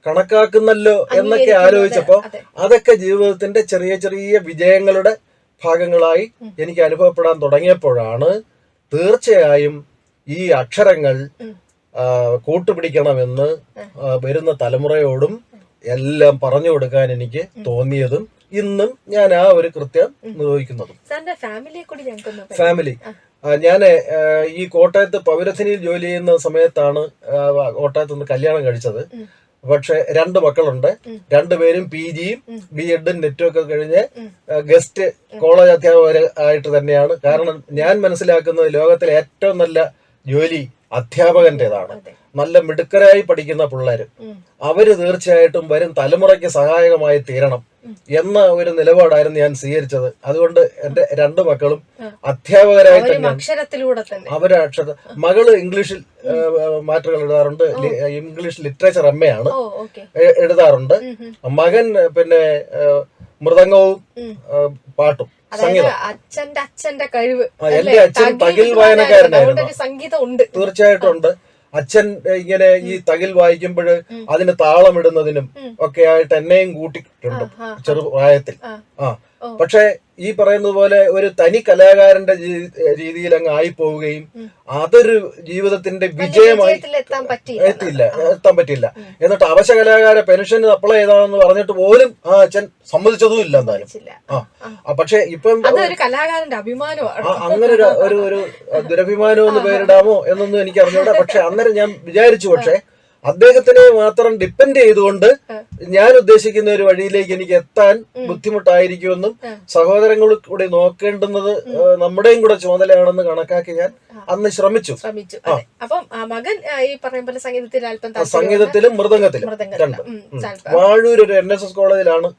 S2: കണക്കാക്കുന്നല്ലോ എന്നൊക്കെ
S1: ആലോചിച്ചപ്പോൾ
S2: ആലോചിച്ചപ്പോ അതൊക്കെ ജീവിതത്തിന്റെ ചെറിയ ചെറിയ വിജയങ്ങളുടെ ഭാഗങ്ങളായി എനിക്ക് അനുഭവപ്പെടാൻ തുടങ്ങിയപ്പോഴാണ് തീർച്ചയായും ഈ അക്ഷരങ്ങൾ കൂട്ടുപിടിക്കണമെന്ന് വരുന്ന തലമുറയോടും എല്ലാം പറഞ്ഞു കൊടുക്കാൻ എനിക്ക് തോന്നിയതും ഇന്നും ഞാൻ ആ ഒരു കൃത്യം നിർവഹിക്കുന്നതും. ഫാമിലി. ഞാൻ ഈ കോട്ടയത്ത് പൗരഥനിയിൽ ജോലി ചെയ്യുന്ന സമയത്താണ് കോട്ടയത്ത് നിന്ന് കല്യാണം കഴിച്ചത്. പക്ഷെ രണ്ട് മക്കളുണ്ട്. രണ്ടുപേരും പി ജിയും. ബി എഡും നെറ്റും ഒക്കെ കഴിഞ്ഞ് ഗസ്റ്റ് കോളേജ് അധ്യാപകർ ആയിട്ട് തന്നെയാണ്. കാരണം ഞാൻ മനസ്സിലാക്കുന്നത് ലോകത്തിലെ ഏറ്റവും നല്ല ജോലി അധ്യാപകന്റേതാണ്. നല്ല മിടുക്കരായി പഠിക്കുന്ന പിള്ളേര്. അവർ തീർച്ചയായിട്ടും വരും തലമുറയ്ക്ക് സഹായകമായി തീരണം.
S1: എന്ന
S2: ഒരു നിലപാടായിരുന്നു ഞാൻ സ്വീകരിച്ചത്. അതുകൊണ്ട് എന്റെ രണ്ട് മക്കളും. അധ്യാപകരായി തന്നെ.
S1: തന്നെ
S2: അക്ഷര മകൾ ഇംഗ്ലീഷിൽ മാറ്റുകൾ എഴുതാറുണ്ട് ഇംഗ്ലീഷ് ലിറ്ററേച്ചർ അമ്മയാണ് എ ആണ്. എഴുതാറുണ്ട്. മകൻ പിന്നെ മൃദംഗവും പാട്ടും
S1: അതായത് അച്ഛന്റെ അച്ഛന്റെ കഴിവ്
S2: എന്റെ അച്ഛൻ
S1: തകിൽ വായനക്കാരനായിരുന്നു. സംഗീതം ഉണ്ട്.
S2: തീർച്ചയായിട്ടും ഉണ്ട്. അച്ഛൻ ഇങ്ങനെ ഈ തകിൽ വായിക്കുമ്പോൾ അതിന് താളമിടുന്നതിനും
S1: ഇടുന്നതിനും
S2: ഒക്കെ ആയിട്ട് എന്നെയും കൂട്ടിയിട്ടുണ്ട് ചെറുപ്രായത്തിൽ
S1: ആ.
S2: പക്ഷെ ഈ പറയുന്നത് പോലെ ഒരു തനി കലാകാരന്റെ രീതിയിൽ അങ്ങ് ആയി പോവുകയും അതൊരു ജീവിതത്തിന്റെ വിജയമായി എത്തില്ല എത്താൻ പറ്റില്ല എന്നിട്ട് അവശ കലാകാര പെൻഷൻ അപ്ലൈ ചെയ്താണെന്ന് പറഞ്ഞിട്ട് പോലും ആ അച്ഛൻ സമ്മതിച്ചതും ഇല്ല എന്തായാലും. ആ. പക്ഷെ ഇപ്പം
S1: കലാകാരന്റെ അഭിമാനമാണ്
S2: അങ്ങനെ ഒരു ഒരു ഒരു ദുരഭിമാനം എന്ന് പേരിടാമോ എന്നൊന്നും എനിക്ക് അറിഞ്ഞൂടാ പക്ഷെ അന്നേരം ഞാൻ വിചാരിച്ചു പക്ഷെ അദ്ദേഹത്തിനെ മാത്രം ഡിപ്പെൻഡ് ചെയ്തുകൊണ്ട് ഞാൻ ഉദ്ദേശിക്കുന്ന ഒരു വഴിയിലേക്ക് എനിക്ക് എത്താൻ ബുദ്ധിമുട്ടായിരിക്കുമെന്നും. സഹോദരങ്ങൾ കൂടി നോക്കേണ്ടുന്നത് നമ്മുടെയും കൂടെ ചുമതലയാണെന്ന് കണക്കാക്കി ഞാൻ അന്ന് ശ്രമിച്ചു.
S1: ശ്രമിച്ചു. അപ്പം മകൻ ഈ പറഞ്ഞ പോലെ സംഗീതത്തിൽ അല്പം
S2: സംഗീതത്തിലും മൃദംഗത്തിലും. വാഴൂർ ഒരു എൻ എസ് എസ് കോളേജിലാണ്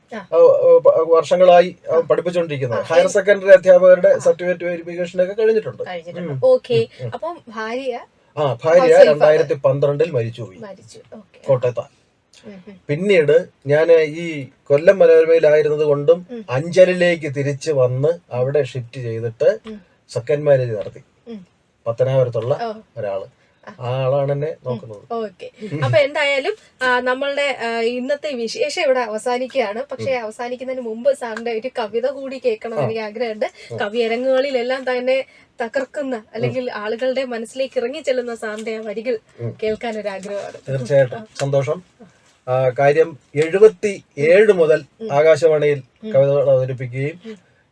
S2: വർഷങ്ങളായി പഠിപ്പിച്ചുകൊണ്ടിരിക്കുന്നത് ഹയർ സെക്കൻഡറി അധ്യാപകരുടെ സർട്ടിഫിക്കറ്റ് വെരിഫിക്കേഷൻ ഒക്കെ കഴിഞ്ഞിട്ടുണ്ട്.
S1: കഴിഞ്ഞിട്ടുണ്ട് ഓക്കെ. അപ്പം ഭാര്യ
S2: ആ ഭാര്യ. രണ്ടായിരത്തി പന്ത്രണ്ടിൽ മരിച്ചുപോയി
S1: മരിച്ചു പോയി.
S2: കോട്ടയത്ത. പിന്നീട് ഞാൻ ഈ കൊല്ലം മനോരമയിലായിരുന്നത് കൊണ്ടും അഞ്ചലിലേക്ക് തിരിച്ച് വന്ന് അവിടെ ഷിഫ്റ്റ് ചെയ്തിട്ട് സെക്കൻഡ് മാരേജ് നടത്തി. പത്തനാപുരത്തുള്ള. ഒരാൾ. ആളാണ് എന്നെ നോക്കുന്നത്.
S1: ഓക്കെ. അപ്പൊ എന്തായാലും നമ്മളുടെ ഇന്നത്തെ വിശേഷം ഇവിടെ അവസാനിക്കുകയാണ്. പക്ഷെ അവസാനിക്കുന്നതിന് മുമ്പ് സാറിന്റെ ഒരു കവിത കൂടി കേൾക്കണം എനിക്ക് ആഗ്രഹമുണ്ട്. കവിയരങ്ങുകളിലെല്ലാം തന്നെ തകർക്കുന്ന അല്ലെങ്കിൽ ആളുകളുടെ മനസ്സിലേക്ക് ഇറങ്ങി ചെല്ലുന്ന സാറിന്റെ ആ വരികൾ കേൾക്കാൻ ഒരു ആഗ്രഹമാണ്
S2: തീർച്ചയായിട്ടും സന്തോഷം. കാര്യം എഴുപത്തി ഏഴ് മുതൽ ആകാശവാണിയിൽ കവിതകൾ അവതരിപ്പിക്കുകയും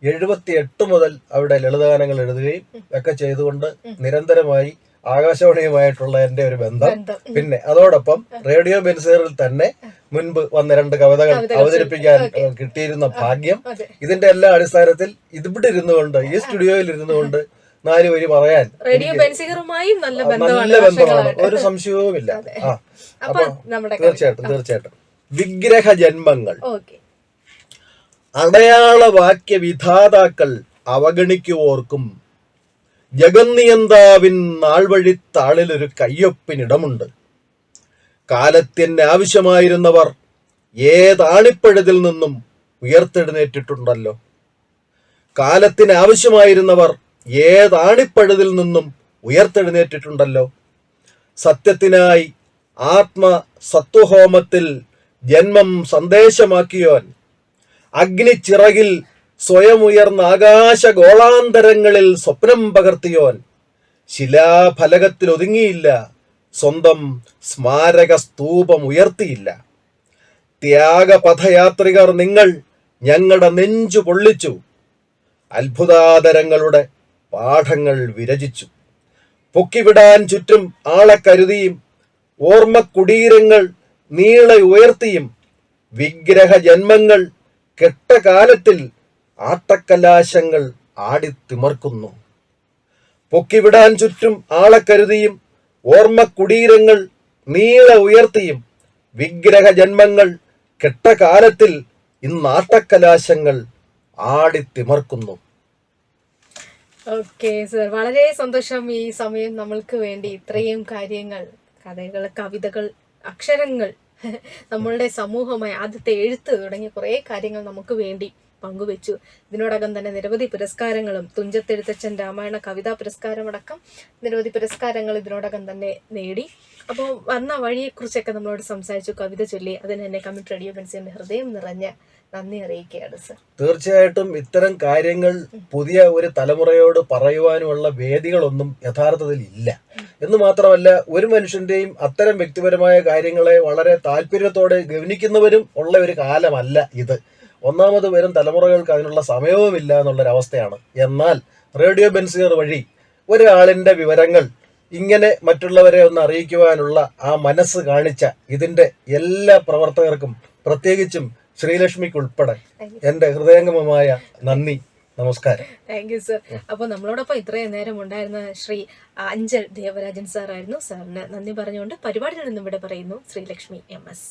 S2: എഴുപത്തി എട്ട് മുതൽ അവിടെ ലളിതഗാനങ്ങൾ എഴുതുകയും ഒക്കെ ചെയ്തുകൊണ്ട് നിരന്തരമായി ആകാശവാണിയുമായിട്ടുള്ള എന്റെ ഒരു ബന്ധം. പിന്നെ അതോടൊപ്പം റേഡിയോ ബെൻസറിൽ തന്നെ മുൻപ് വന്ന രണ്ട് കവിതകൾ അവതരിപ്പിക്കാൻ കിട്ടിയിരുന്ന ഭാഗ്യം. ഇതിന്റെ എല്ലാ അടിസ്ഥാനത്തിൽ ഇതിവിടെ ഇരുന്നുകൊണ്ട് ഈ സ്റ്റുഡിയോയിൽ ഇരുന്നുകൊണ്ട് നാല് വരി പറയാൻ
S1: റേഡിയോ ബെൻസിഗറുമായും നല്ല ബന്ധമാണ്.
S2: ഒരു [LAUGHS] സംശയവുമില്ല. ആ
S1: അപ്പൊ
S2: തീർച്ചയായിട്ടും തീർച്ചയായിട്ടും വിഗ്രഹ ജന്മങ്ങൾ അടയാള വാക്യ വിധാതാക്കൾ അവഗണിക്കുവോർക്കും. ജഗന്നിയന്താവിൻ നാൾവഴി താളിലൊരു കയ്യൊപ്പിനിടമുണ്ട്. കാലത്തിന് ആവശ്യമായിരുന്നവർ ഏതാണിപ്പഴുതിൽ നിന്നും ഉയർത്തെഴുന്നേറ്റിട്ടുണ്ടല്ലോ. കാലത്തിന് ആവശ്യമായിരുന്നവർ ഏതാണിപ്പഴുതിൽ നിന്നും ഉയർത്തെഴുന്നേറ്റിട്ടുണ്ടല്ലോ. സത്യത്തിനായി ആത്മ സത്വഹോമത്തിൽ ജന്മം സന്ദേശമാക്കിയോൻ അഗ്നിച്ചിറകിൽ സ്വയമുയർന്ന ആകാശ ഗോളാന്തരങ്ങളിൽ സ്വപ്നം പകർത്തിയോൻ. ശിലാഫലകത്തിൽ ഒതുങ്ങിയില്ല സ്വന്തം സ്മാരക സ്തൂപം ഉയർത്തിയില്ല. ത്യാഗപഥയാത്രികർ നിങ്ങൾ ഞങ്ങളുടെ നെഞ്ചു പൊള്ളിച്ചു. അത്ഭുതാതരങ്ങളുടെ പാഠങ്ങൾ വിരചിച്ചു. പൊക്കിവിടാൻ ചുറ്റും ആളെ കരുതിയും ഓർമ്മക്കുടീരങ്ങൾ നീളെ ഉയർത്തിയും വിഗ്രഹ ജന്മങ്ങൾ കെട്ടകാലത്തിൽ ആട്ടക്കലാശങ്ങൾ ആടിത്തിമർക്കുന്നു. പൊക്കിവിടാൻ ചുറ്റും ആളെ കരുതിയും ഓർമ്മക്കുടീരങ്ങൾ നീളെ ഉയർത്തിയും വിഗ്രഹ ജന്മങ്ങൾ കെട്ട കാലത്തിൽ ഇന്ന് ആട്ടക്കലാശങ്ങൾ ആടിത്തിമർക്കുന്നു.
S1: Okay sir. വളരെ സന്തോഷം ഈ സമയം നമ്മൾക്ക് വേണ്ടി ഇത്രയും കാര്യങ്ങൾ കഥകൾ കവിതകൾ അക്ഷരങ്ങൾ [LAUGHS] നമ്മളുടെ സമൂഹമായി ആദ്യത്തെ എഴുത്ത് തുടങ്ങിയ കുറേ കാര്യങ്ങൾ നമുക്ക് വേണ്ടി പങ്കുവെച്ചു. ഇതിനോടകം തന്നെ നിരവധി പുരസ്കാരങ്ങളും തുഞ്ചത്തെഴുത്തച്ഛൻ രാമായണ കവിതാ പുരസ്കാരമടക്കം നിരവധി പുരസ്കാരങ്ങൾ ഇതിനോടകം തന്നെ നേടി. അപ്പോൾ വന്ന വഴിയെക്കുറിച്ചൊക്കെ നമ്മളോട് സംസാരിച്ചു. കവിത ചൊല്ലി. അതിന് എന്നെ കമ്മിറ്റ് റേഡിയോ ബെൻസിന്റെ ഹൃദയം നിറഞ്ഞ നന്ദി അറിയിക്കുകയാണ് സർ.
S2: തീർച്ചയായിട്ടും ഇത്തരം കാര്യങ്ങൾ പുതിയ ഒരു തലമുറയോട് പറയുവാനുള്ള വേദികളൊന്നും യഥാർത്ഥത്തിൽ ഇല്ല. എന്ന് മാത്രമല്ല ഒരു മനുഷ്യന്റെയും അത്തരം വ്യക്തിപരമായ കാര്യങ്ങളെ വളരെ താല്പര്യത്തോടെ ഗവനിക്കുന്നവരും ഉള്ള ഒരു കാലമല്ല ഇത്. ഒന്നാമത് വരും തലമുറകൾക്ക് അതിനുള്ള സമയവുമില്ല എന്നുള്ളൊരവസ്ഥയാണ്. എന്നാൽ റേഡിയോ ബെൻസിയർ വഴി ഒരാളിന്റെ വിവരങ്ങൾ ഇങ്ങനെ മറ്റുള്ളവരെ ഒന്ന് അറിയിക്കുവാനുള്ള ആ മനസ്സ് കാണിച്ച ഇതിന്റെ എല്ലാ പ്രവർത്തകർക്കും പ്രത്യേകിച്ചും ശ്രീലക്ഷ്മിക്ക് ഉൾപ്പെടെ എന്റെ ഹൃദയംഗമമായ നന്ദി. നമസ്കാരം.
S1: താങ്ക് യു സർ അപ്പോൾ നമ്മളോടൊപ്പം ഇത്രയും നേരം ഉണ്ടായിരുന്ന ശ്രീ അഞ്ചൽ ദേവരാജൻ സാറായിരുന്നു സാറിന് നന്ദി പറഞ്ഞുകൊണ്ട് പരിപാടിയിൽ നിന്നും ഇവിടെ പറയുന്നു ശ്രീലക്ഷ്മി എം എസ്.